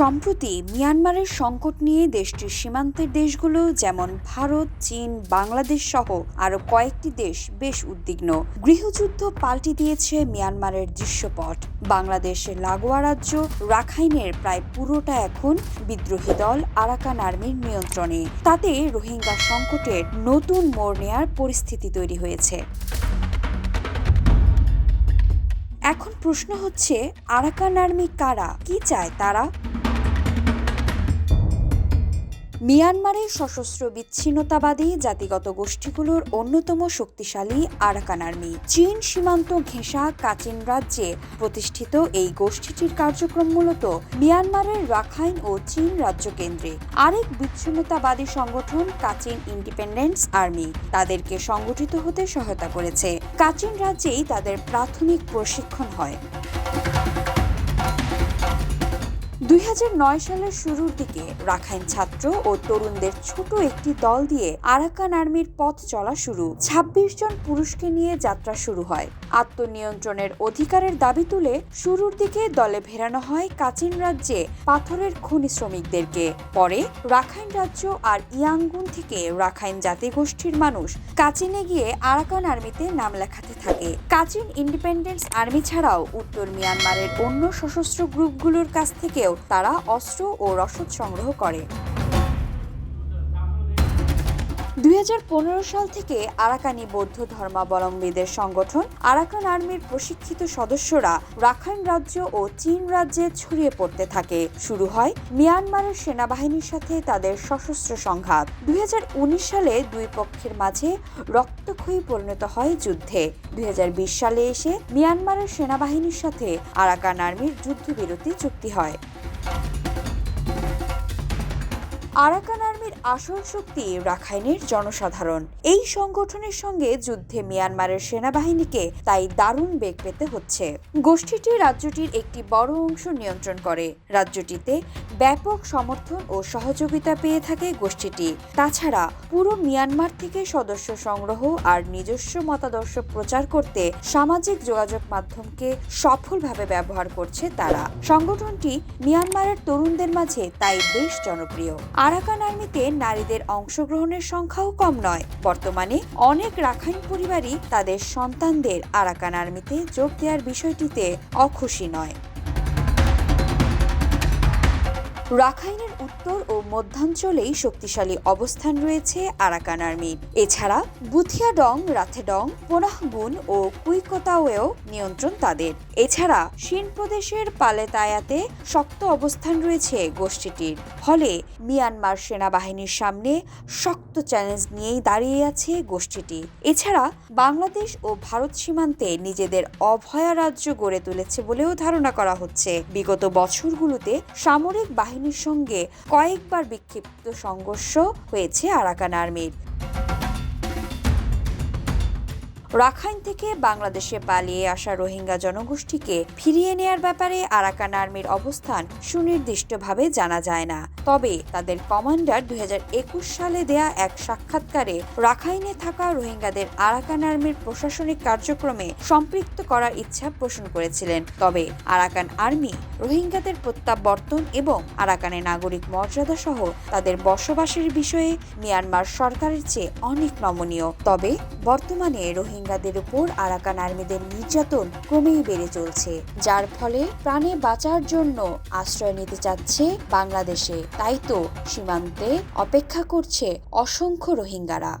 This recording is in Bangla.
সম্প্রতি মিয়ানমারের সংকট নিয়ে দেশটির সীমান্তের দেশগুলো যেমন ভারত, চীন, বাংলাদেশ সহ আরও কয়েকটি দেশ বেশ উদ্বিগ্ন। গৃহযুদ্ধ পাল্টে দিয়েছে মিয়ানমারের দৃশ্যপট। বাংলাদেশের লাগোয়া রাজ্য রাখাইনের প্রায় পুরোটা এখন বিদ্রোহী দল আরাকান আর্মির নিয়ন্ত্রণে। তাতে রোহিঙ্গা সংকটের নতুন মোড় নেয়ার পরিস্থিতি তৈরি হয়েছে। এখন প্রশ্ন হচ্ছে, আরাকান আর্মি কারা? কি চায় তারা? মিয়ানমারের সশস্ত্র বিচ্ছিন্নতাবাদী জাতিগত গোষ্ঠীগুলোর অন্যতম শক্তিশালী আরাকান আর্মি। চীন সীমান্ত ঘেঁষা কাচিন রাজ্যে প্রতিষ্ঠিত এই গোষ্ঠীটির কার্যক্রম মূলত মিয়ানমারের রাখাইন ও চীন রাজ্য কেন্দ্রে। আরেক বিচ্ছিন্নতাবাদী সংগঠন কাচিন ইন্ডিপেন্ডেন্স আর্মি, তাদেরকে সংগঠিত হতে সহায়তা করেছে। কাচিন রাজ্যেই তাদের প্রাথমিক প্রশিক্ষণ হয়। দুই হাজার নয় সালের শুরুর দিকে রাখাইন ছাত্র ও তরুণদের ছোট একটি দল দিয়ে আরাকান আর্মির পথ চলা শুরু। ২৬ জন পুরুষকে নিয়ে যাত্রা শুরু হয়। আত্মনিয়ন্ত্রণের অধিকারের দাবি তুলে শুরুর দিকে দলে ভেড়ানো হয় কাচিন রাজ্যে পাথরের খনি শ্রমিকদেরকে। পরে রাখাইন রাজ্য আর ইয়াঙ্গুন থেকে রাখাইন জাতিগোষ্ঠীর মানুষ কাচিনে গিয়ে আরাকান আর্মিতে নাম লেখাতে থাকে। কাচিন ইন্ডিপেন্ডেন্স আর্মি ছাড়াও উত্তর মিয়ানমারের অন্য সশস্ত্র গ্রুপগুলোর কাছ থেকেও তারা অস্ত্র ও রসদ সংগ্রহ করে। দুই হাজার পনেরো সাল থেকে আরাকানি বৌদ্ধ ধর্মাবলম্বীদের সংগঠন আরাকান আর্মির প্রশিক্ষিত সদস্যরা রাখাইন রাজ্য ও চীন রাজ্যে ছড়িয়ে পড়তে থাকে। শুরু হয় মিয়ানমারের সেনাবাহিনীর সাথে তাদের সশস্ত্র সংঘাত। দুই হাজার উনিশ সালে দুই পক্ষের মাঝে রক্তক্ষয়ী পরিণত হয় যুদ্ধে। দুই হাজার বিশ সালে এসে মিয়ানমারের সেনাবাহিনীর সাথে আরাকান আর্মির যুদ্ধবিরতি চুক্তি হয়। আরাকান আর্মির আসল শক্তি রাখাইনের জনসাধারণ। এই সংগঠনের সঙ্গে যুদ্ধে মিয়ানমারের সেনাবাহিনীকে তাই দারুণ বেগ পেতে হচ্ছে। গোষ্ঠীটি রাজ্যটির একটি বড় অংশ নিয়ন্ত্রণ করে। রাজ্যটিতে ব্যাপক সমর্থন ও সহযোগিতা পেয়ে থাকে গোষ্ঠীটি। তাছাড়া পুরো মিয়ানমার থেকে সদস্য সংগ্রহ আর নিজস্ব মতাদর্শ প্রচার করতে সামাজিক যোগাযোগ মাধ্যমকে সফলভাবে ব্যবহার করছে তারা। সংগঠনটি মিয়ানমারের তরুণদের মাঝে তাই বেশ জনপ্রিয়। আরাকান আর্মিতে নারীদের অংশগ্রহণের সংখ্যাও কম নয়। বর্তমানে অনেক রাখাইন পরিবারই তাদের সন্তানদের আরাকান আর্মিতে যোগ দেওয়ার বিষয়টিতে অখুশি নয়। রাখাইনের উত্তর ও মধ্যাঞ্চলেই শক্তিশালী অবস্থান রয়েছে আরাকান আর্মির এছাড়া বুথিয়াডং রাথেডং পোনাহগুন ও কুইকোতাওয়েও নিয়ন্ত্রণ তাদের। এছাড়া শিন প্রদেশের পালেতায়াতে শক্ত অবস্থান রয়েছে গোষ্ঠীটির। ফলে মিয়ানমার সেনাবাহিনীর সামনে শক্ত চ্যালেঞ্জ নিয়েই দাঁড়িয়ে আছে গোষ্ঠীটি। এছাড়া বাংলাদেশ ও ভারত সীমান্তে নিজেদের অভয়া রাজ্য গড়ে তুলেছে বলেও ধারণা করা হচ্ছে। বিগত বছরগুলোতে সামরিক বাহিনীর সঙ্গে কয়েকবার বিক্ষিপ্ত সংঘর্ষ হয়েছে আরাকান আর্মির। রাখাইন থেকে বাংলাদেশে পালিয়ে আসা রোহিঙ্গা জনগোষ্ঠীকে ফিরিয়ে নেয়ার ব্যাপারে আরাকান আর্মির অবস্থান সুনির্দিষ্টভাবে জানা যায় না। তবে তাদের কমান্ডার দুই হাজার একুশ সালে দেয়া এক সাক্ষাৎকারে রাখাইনে থাকা রোহিঙ্গাদের আরাকান আর্মির প্রশাসনিক কার্যক্রমে সম্পৃক্ত করার ইচ্ছা পোষণ করেছিলেন। তবে আরাকান আর্মি রোহিঙ্গাদের প্রত্যাবর্তন এবং আরাকানের নাগরিক মর্যাদা সহ তাদের বসবাসের বিষয়ে মিয়ানমার সরকারের চেয়ে অনেক নমনীয়। তবে বর্তমানে রোহিঙ্গাদের উপর আরাকান আর্মিদের নির্যাতন ক্রমেই বেড়ে চলছে, যার ফলে প্রাণে বাঁচার জন্য আশ্রয় নিতে চাচ্ছে বাংলাদেশে। তাই তো সীমান্তে অপেক্ষা করছে অসংখ্য রোহিঙ্গারা।